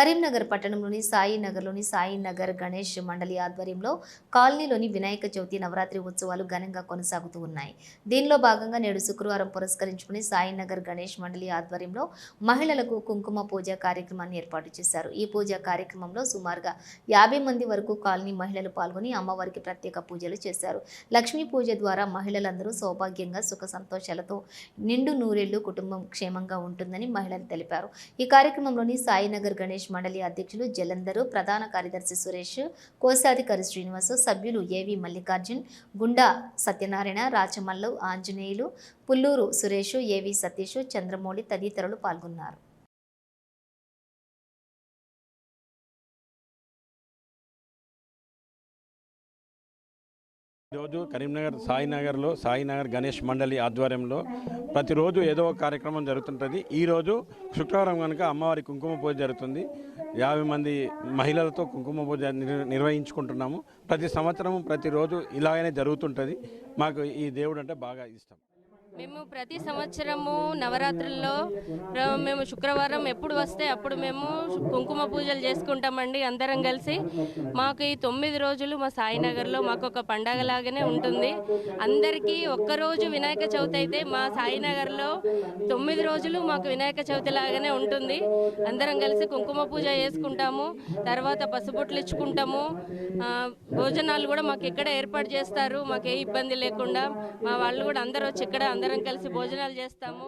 కరీంనగర్ పట్టణంలోని సాయి నగర్లోని సాయి నగర్ గణేష్ మండలి ఆధ్వర్యంలో కాలనీలోని వినాయక చవితి నవరాత్రి ఉత్సవాలు ఘనంగా కొనసాగుతూ ఉన్నాయి. దీనిలో భాగంగా నేడు శుక్రవారం పురస్కరించుకుని సాయి నగర్ గణేష్ మండలి ఆధ్వర్యంలో మహిళలకు కుంకుమ పూజ కార్యక్రమాన్ని ఏర్పాటు చేశారు. ఈ పూజ కార్యక్రమంలో సుమారుగా యాభై మంది వరకు కాలనీ మహిళలు పాల్గొని అమ్మవారికి ప్రత్యేక పూజలు చేశారు. లక్ష్మీ పూజ ద్వారా మహిళలందరూ సౌభాగ్యంగా సుఖ సంతోషాలతో నిండు నూరేళ్ళు కుటుంబం క్షేమంగా ఉంటుందని మహిళలు తెలిపారు. ఈ కార్యక్రమంలోని సాయినగర్ గణేష్ మండలి అధ్యక్షులు జలంధరు ప్రధాన కార్యదర్శి సురేష్ కోశాధికారి శ్రీనివాస్ సభ్యులు ఏవి మల్లికార్జున్ గుండా సత్యనారాయణ రాచమల్లు ఆంజనేయులు పుల్లూరు సురేష్ ఏవి సతీష్ చంద్రమౌళి తదితరులు పాల్గొన్నారు. ఈరోజు కరీంనగర్ సాయినగర్లో సాయినగర్ గణేష్ మండలి ఆధ్వర్యంలో ప్రతిరోజు ఏదో ఒక కార్యక్రమం జరుగుతుంటుంది. ఈరోజు శుక్రవారం కనుక అమ్మవారి కుంకుమ పూజ జరుగుతుంది. యాభై మంది మహిళలతో కుంకుమ పూజ నిర్వహించుకుంటున్నాము. ప్రతి సంవత్సరం ప్రతిరోజు ఇలాగనే జరుగుతుంటుంది. మాకు ఈ దేవుడు అంటే బాగా ఇష్టం. మేము ప్రతి సంవత్సరము నవరాత్రుల్లో మేము శుక్రవారం ఎప్పుడు వస్తే అప్పుడు మేము కుంకుమ పూజలు చేసుకుంటామండి అందరం కలిసి. మాకు ఈ తొమ్మిది రోజులు మా సాయినగర్లో మాకు ఒక పండగలాగానే ఉంటుంది. అందరికీ ఒక్కరోజు వినాయక చవితి అయితే మా సాయినగర్లో తొమ్మిది రోజులు మాకు వినాయక చవితి లాగానే ఉంటుంది. అందరం కలిసి కుంకుమ పూజ చేసుకుంటాము. తర్వాత పసుబొట్లు ఇచ్చుకుంటాము. భోజనాలు కూడా మాకు ఇక్కడ ఏర్పాటు చేస్తారు మాకు ఏ ఇబ్బంది లేకుండా. మా వాళ్ళు కూడా అందరూ వచ్చి ఇక్కడ అందరం కలిసి భోజనాలు చేస్తాము.